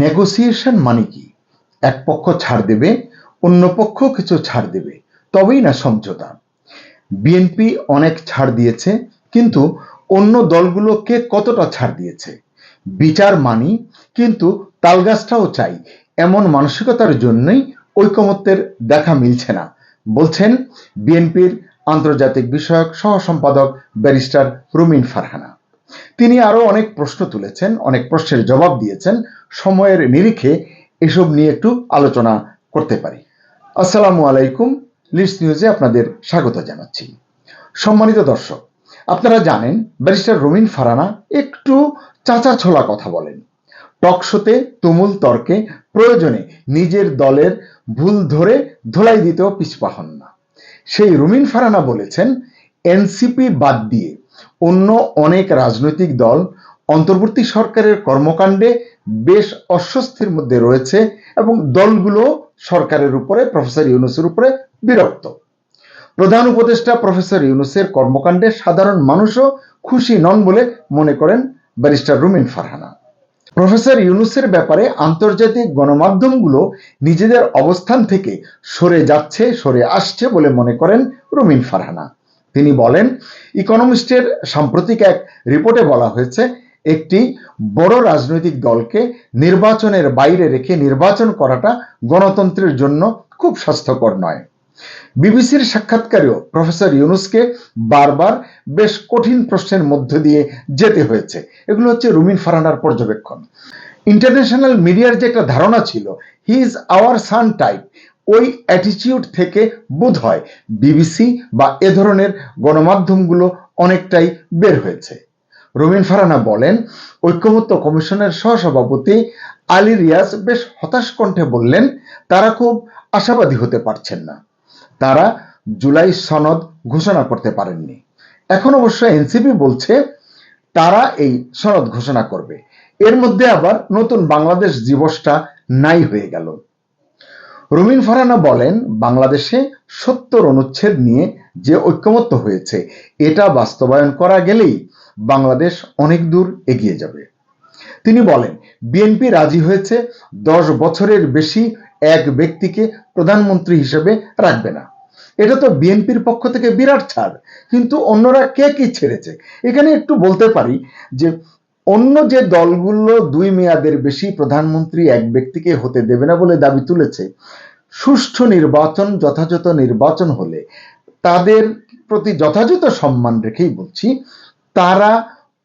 Negotiation মানে কি? এক পক্ষ ছাড় দেবে, অন্য পক্ষ কিছু ছাড় দেবে। তবেই না সমঝোতা। বিএনপি অনেক ছাড় দিয়েছে, কিন্তু অন্য দলগুলোকে কতটা ছাড় দিয়েছে? বিচার মানি, কিন্তু তালগাছটাও চাই। এমন মানসিকতার জন্যই ঐকমত্যের দেখা মিলছে না, বলছেন বিএনপির আন্তর্জাতিক বিষয়ক সহ সম্পাদক ব্যারিস্টার রুমিন ফারহানা। তিনি আরও অনেক প্রশ্ন তুলেছেন, অনেক প্রশ্নের জবাব দিয়েছেন। সময়ের নিরিখে এসব নিয়ে একটু আলোচনা করতে পারি। আসসালামু আলাইকুম লিস্ট নিউজে আপনাদের স্বাগত জানাচ্ছি। সম্মানিত দর্শক, আপনারা জানেন, ব্যারিস্টার রুমিন ফারানা একটু চাচা ছোলা কথা বলেন। টকশোতে তুমুল তর্কে প্রয়োজনে নিজের দলের ভুল ধরে ধোলাই দিতেও পিছপা হন না। সেই রুমিন ফারানা বলেছেন, এনসিপি বাদ দিয়ে অন্য অনেক রাজনৈতিক দল অন্তর্বর্তী সরকারের কর্মকাণ্ডে বেশ অস্বস্তির মধ্যে রয়েছে এবং দলগুলো সরকারের উপরে, প্রফেসর ইউনুসের উপরে বিরক্ত। প্রধান উপদেষ্টা প্রফেসর ইউনুসের কর্মকাণ্ডে সাধারণ মানুষও খুশি নন বলে মনে করেন ব্যারিস্টার রুমিন ফারহানা। প্রফেসর ইউনুসের ব্যাপারে আন্তর্জাতিক গণমাধ্যমগুলো নিজেদের অবস্থান থেকে সরে যাচ্ছে, সরে আসছে বলে মনে করেন রুমিন ফারহানা। তিনি বলেন, ইকোনমিস্টের সাম্প্রতিক এক রিপোর্টে বলা হয়েছে, একটি বড় রাজনৈতিক দলকে নির্বাচনের বাইরে রেখে নির্বাচন করাটা গণতন্ত্রের জন্য খুব স্বাস্থ্যকর নয়। বিবিসির সাক্ষাৎকারেও প্রফেসর ইউনুসকে বারবার বেশ কঠিন প্রশ্নের মধ্য দিয়ে যেতে হয়েছে। এগুলো হচ্ছে রুমিন ফারানার পর্যবেক্ষণ। ইন্টারন্যাশনাল মিডিয়ার যে একটা ধারণা ছিল, he is our son type. ওই অ্যাটিটিউড থেকে বোধ হয় বিবিসি বা এ ধরনের গণমাধ্যমগুলো অনেকটাই বের হয়েছে। রুমিন ফারানা বলেন, ঐক্যমত্য কমিশনের সহসভাপতি আলী রিয়াজ বেশ হতাশ কণ্ঠে বললেন, তারা খুব আশাবাদী হতে পারছেন না। তারা জুলাই সনদ ঘোষণা করতে পারেননি। এখন অবশ্য এনসিপি বলছে, তারা এই সনদ ঘোষণা করবে। এর মধ্যে আবার নতুন বাংলাদেশ দিবসটা নাই হয়ে গেল। রুমিন ফারানা বলেন, বাংলাদেশে সত্তর অনুচ্ছেদ নিয়ে যে ঐক্যমত্য হয়েছে, এটা বাস্তবায়ন করা গেলেই বাংলাদেশ অনেক দূর এগিয়ে যাবে। তিনি বলেন, বিএনপি রাজি হয়েছে দশ বছরের বেশি এক ব্যক্তিকে প্রধানমন্ত্রী হিসেবে রাখবে না। এটা তো বিএনপির পক্ষ থেকে বিরাট ছাড়, কিন্তু অন্যরা কে কি ছেড়েছে? এখানে একটু বলতে পারি যে অন্য যে দলগুলো দুই মেয়াদের বেশি প্রধানমন্ত্রী এক ব্যক্তিকে হতে দেবে না বলে দাবি তুলেছে, সুষ্ঠু নির্বাচন, যথাযথ নির্বাচন হলে তাদের প্রতি যথাযথ সম্মান রেখেই বলছি, তারা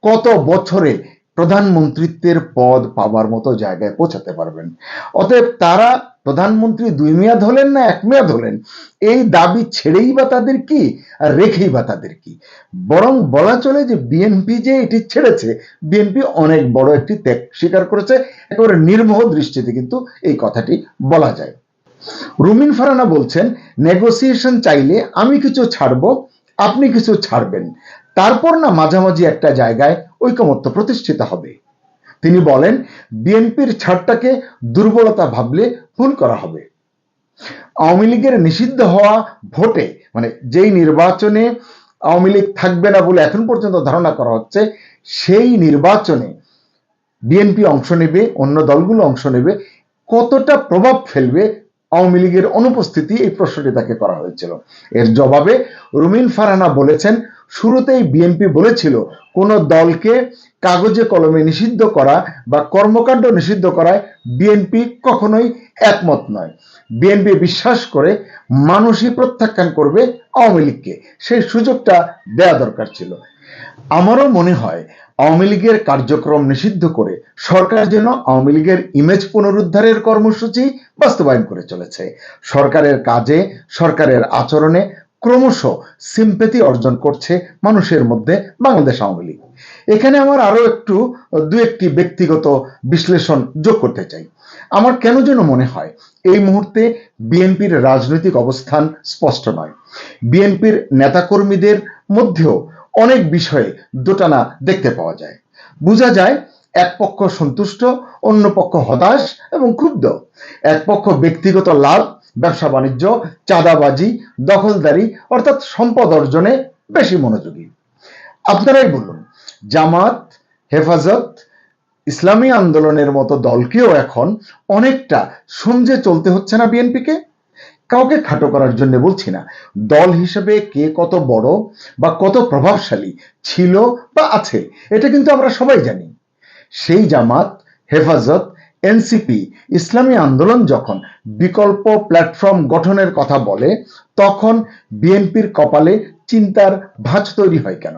কত বছরে প্রধানমন্ত্রিত্বের পদ পাওয়ার মতো জায়গায় পৌঁছাতে পারবেন। অতএব তারা প্রধানমন্ত্রী দুই মেয়াদ হলেন না এক মেয়াদ হলেন? এই দাবি ছেড়েই বা তাদের কি আর রেখেই বা তাদের কি? বরং বলা চলে যে বিএনপি যে এটি ছেড়েছে, বিএনপি অনেক বড় একটি ত্যাগ স্বীকার করেছে, একেবারে নির্মোহ দৃষ্টিতে কিন্তু এই কথাটি বলা যায়। রুমিন ফারানা বলছেন, নেগোসিয়েশন চাইলে আমি কিছু ছাড়বো, আপনি কিছু ছাড়বেন। তারপর না মাঝামাঝি একটা জায়গায় ঐকমত্য প্রতিষ্ঠিত হবে। তিনি বলেন, বিএনপির ছাড়টাকে দুর্বলতা ভাবলে ভুল করা হবে। আওয়ামী লীগের নিষিদ্ধ হওয়া ভোটে মানে যেই নির্বাচনে আওয়ামী লীগ থাকবে না বলে এখন পর্যন্ত ধারণা করা হচ্ছে, সেই নির্বাচনে বিএনপি অংশ নেবে, অন্য দলগুলো অংশ নেবে, কতটা প্রভাব ফেলবে আওয়ামী লীগের অনুপস্থিতি এই প্রশ্নটি তাকে করা হয়েছিল। এর জবাবে রুমিন ফারহানা বলেছেন শুরুতেই বিএনপি বলেছিল, কোন দলকে কাগজে কলমে নিষিদ্ধ করা বা কর্মকাণ্ড নিষিদ্ধ করায় বিএনপি কখনোই একমত নয়। বিএনপি বিশ্বাস করে মানুষই প্রত্যাখ্যান করবে আওয়ামী লীগকে। সেই সুযোগটা দেয়া দরকার ছিল। আমারও মনে হয়, আওয়ামী লীগের কার্যক্রম নিষিদ্ধ করে সরকার যেন আওয়ামী লীগের ইমেজ পুনরুদ্ধারের কর্মসূচি বাস্তবায়ন করে চলেছে। সরকারের কাজে, সরকারের আচরণে ক্রমশ সিম্পেথি অর্জন করছে মানুষের মধ্যে বাংলাদেশ আওয়ামী লীগ। এখানে আমার আরও একটু দু একটি ব্যক্তিগত বিশ্লেষণ যোগ করতে চাই। আমার কেন যেন মনে হয়, এই মুহূর্তে বিএনপির রাজনৈতিক অবস্থান স্পষ্ট নয়। বিএনপির নেতাকর্মীদের মধ্যেও অনেক বিষয়ে দোটানা দেখতে পাওয়া যায়। বোঝা যায়, এক পক্ষ সন্তুষ্ট, অন্য পক্ষ হতাশ এবং ক্ষুব্ধ। এক পক্ষ ব্যক্তিগত লাভ ব্যবসা বাণিজ্য, চাঁদাবাজি, দখলদারি, অর্থাৎ সম্পদ অর্জনে বেশি মনোযোগী। আপনারাই বলুন, জামাত, হেফাজত, ইসলামী আন্দোলনের মতো দলকেও এখন অনেকটা সমঝে চলতে হচ্ছে না বিএনপিকে? কাউকে খাটো করার জন্য বলছি না, দল হিসেবে কে কত বড় বা কত প্রভাবশালী ছিল বা আছে, এটা কিন্তু আমরা সবাই জানি। সেই জামাত, হেফাজত এনসিপি, ইসলামী আন্দোলন যখন বিকল্প প্ল্যাটফর্ম গঠনের কথা বলে, তখন বিএনপির কপালে চিন্তার ভাঁজ তৈরি হয় কেন?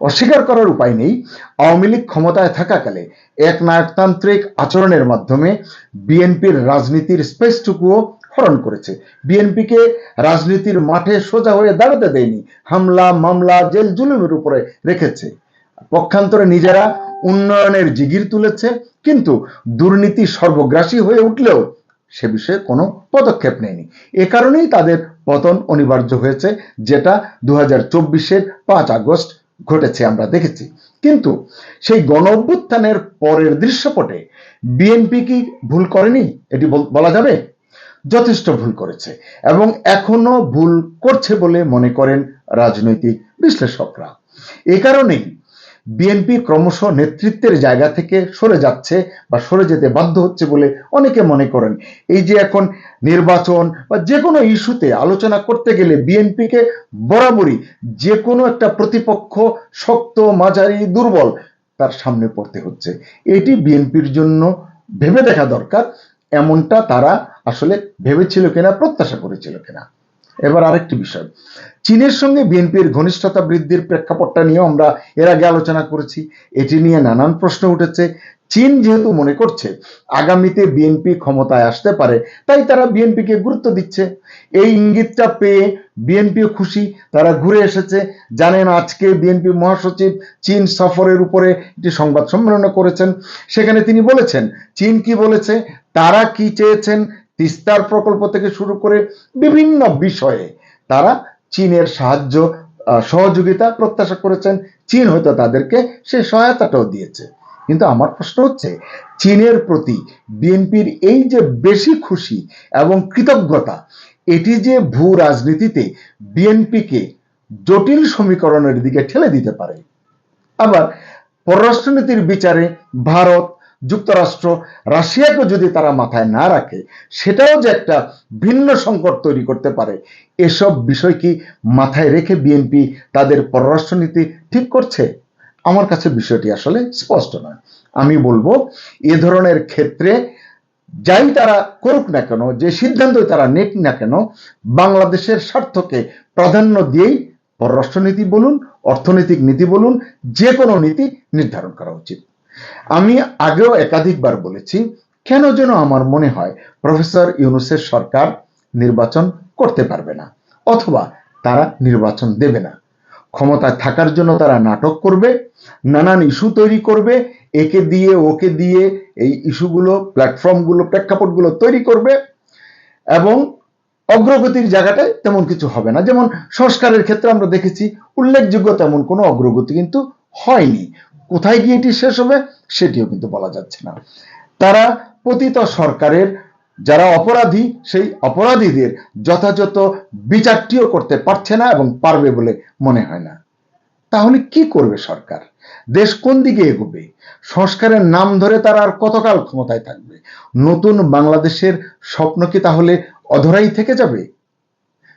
অস্বীকার করার উপায় নেই। আওয়ামী লীগ ক্ষমতায় থাকাকালে এক নায়কতান্ত্রিক আচরণের মাধ্যমে বিএনপির রাজনীতির স্পেসটুকুও হরণ করেছে। বিএনপিকে রাজনীতির মাঠে সোজা হয়ে দাঁড়াতে দেয়নি। হামলা, মামলা জেল জুলুমের উপরে রেখেছে। পক্ষান্তরে নিজেরা উন্নয়নের জিগির তুলেছে, কিন্তু দুর্নীতি সর্বগ্রাসী হয়ে উঠলেও সে বিষয়ে কোনো পদক্ষেপ নেয়নি। এ কারণেই তাদের পতন অনিবার্য হয়েছে, যেটা দু হাজার চব্বিশের পাঁচ আগস্ট ঘটেছে, আমরা দেখেছি। কিন্তু সেই গণ অভ্যুত্থানের পরের দৃশ্যপটে বিএনপি কি ভুল করেনি? এটি বলা যাবে? যথেষ্ট ভুল করেছে, এবং এখনও ভুল করছে বলে মনে করেন রাজনৈতিক বিশ্লেষকরা। এ কারণেই বিএনপি ক্রমশ নেতৃত্বের জায়গা থেকে সরে যাচ্ছে বা সরে যেতে বাধ্য হচ্ছে বলে অনেকে মনে করেন। এই যে এখন নির্বাচন বা যে কোনো ইস্যুতে আলোচনা করতে গেলে বিএনপিকে বরাবরই যে কোনো একটা প্রতিপক্ষ শক্ত, মাঝারি, দুর্বল তার সামনে পড়তে হচ্ছে। এটি বিএনপির জন্য ভেবে দেখা দরকার, এমনটা তারা আসলে ভেবেছিল কিনা, প্রত্যাশা করেছিল কিনা। এবার আরেকটি বিষয়। চীনের সঙ্গে বিএনপির ঘনিষ্ঠতা বৃদ্ধির প্রেক্ষাপটটা নিয়েও আমরা এর আগে আলোচনা করেছি। এটি নিয়ে নানান প্রশ্ন উঠেছে। চীন যেহেতু মনে করছে আগামীতে বিএনপি ক্ষমতায় আসতে পারে, তাই তারা বিএনপিকে গুরুত্ব দিচ্ছে। এই ইঙ্গিতটা পেয়ে বিএনপিও খুশি, তারা ঘুরে এসেছে। জানেন, আজকে বিএনপি মহাসচিব চীন সফরের উপরে একটি সংবাদ সম্মেলন করেছেন। সেখানে তিনি বলেছেন, চীন কি বলেছে? তারা কি চেয়েছেন? তিস্তার প্রকল্প থেকে শুরু করে বিভিন্ন বিষয়ে তারা চীনের সাহায্য সহযোগিতা প্রত্যাশা করেছেন। চীন হয়তো তাদেরকে সেই সহায়তাটাও দিয়েছে। কিন্তু আমার প্রশ্ন হচ্ছে, চীনের প্রতি বিএনপির এই যে বেশি খুশি এবং কৃতজ্ঞতা, এটি যে ভূ রাজনীতিতে বিএনপিকে জটিল সমীকরণের দিকে ঠেলে দিতে পারে। আবার পররাষ্ট্রনীতির বিচারে ভারত যুক্তরাষ্ট্র রাশিয়াকে যদি তারা মাথায় না রাখে, সেটাও যে একটা ভিন্ন সংকট তৈরি করতে পারে। এসব বিষয় কি মাথায় রেখে বিএনপি তাদের পররাষ্ট্রনীতি ঠিক করছে? আমার কাছে বিষয়টি আসলে স্পষ্ট নয়। আমি বলব, এ ধরনের ক্ষেত্রে যাই তারা করুক না কেন, যে সিদ্ধান্তই তারা নেক না কেন, বাংলাদেশের স্বার্থকে প্রাধান্য দিয়েই পররাষ্ট্রনীতি বলুন, অর্থনৈতিক নীতি বলুন, যে কোনো নীতি নির্ধারণ করা উচিত। আমি আগেও একাধিকবার বলেছি, কেন যেন আমার মনে হয় প্রফেসর ইউনুসের সরকার নির্বাচন করতে পারবে না, অথবা তারা নির্বাচন দেবে না। ক্ষমতায় থাকার জন্য তারা নাটক করবে, নানান ইস্যু তৈরি করবে, একে দিয়ে ওকে দিয়ে এই ইস্যুগুলো, প্ল্যাটফর্মগুলো, প্রেক্ষাপটগুলো তৈরি করবে, এবং অগ্রগতির জায়গাটায় তেমন কিছু হবে না। যেমন সংস্কারের ক্ষেত্রে আমরা দেখেছি, উল্লেখযোগ্য তেমন কোনো অগ্রগতি কিন্তু হয়নি। কোথায় গিয়ে এটি শেষ হবে সেটিও কিন্তু বলা যাচ্ছে না। তারা পতিত সরকারের যারা অপরাধী, সেই অপরাধীদের যথাযথ বিচারটিও করতে পারছে না এবং পারবে বলে মনে হয় না। তাহলে কি করবে সরকার? দেশ কোন দিকে এগোবে? সংস্কারের নাম ধরে তারা আর কতকাল ক্ষমতায় থাকবে? নতুন বাংলাদেশের স্বপ্ন কি তাহলে অধরাই থেকে যাবে?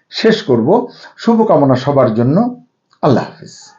শেষ করব। শুভকামনা সবার জন্য। আল্লাহ হাফিজ।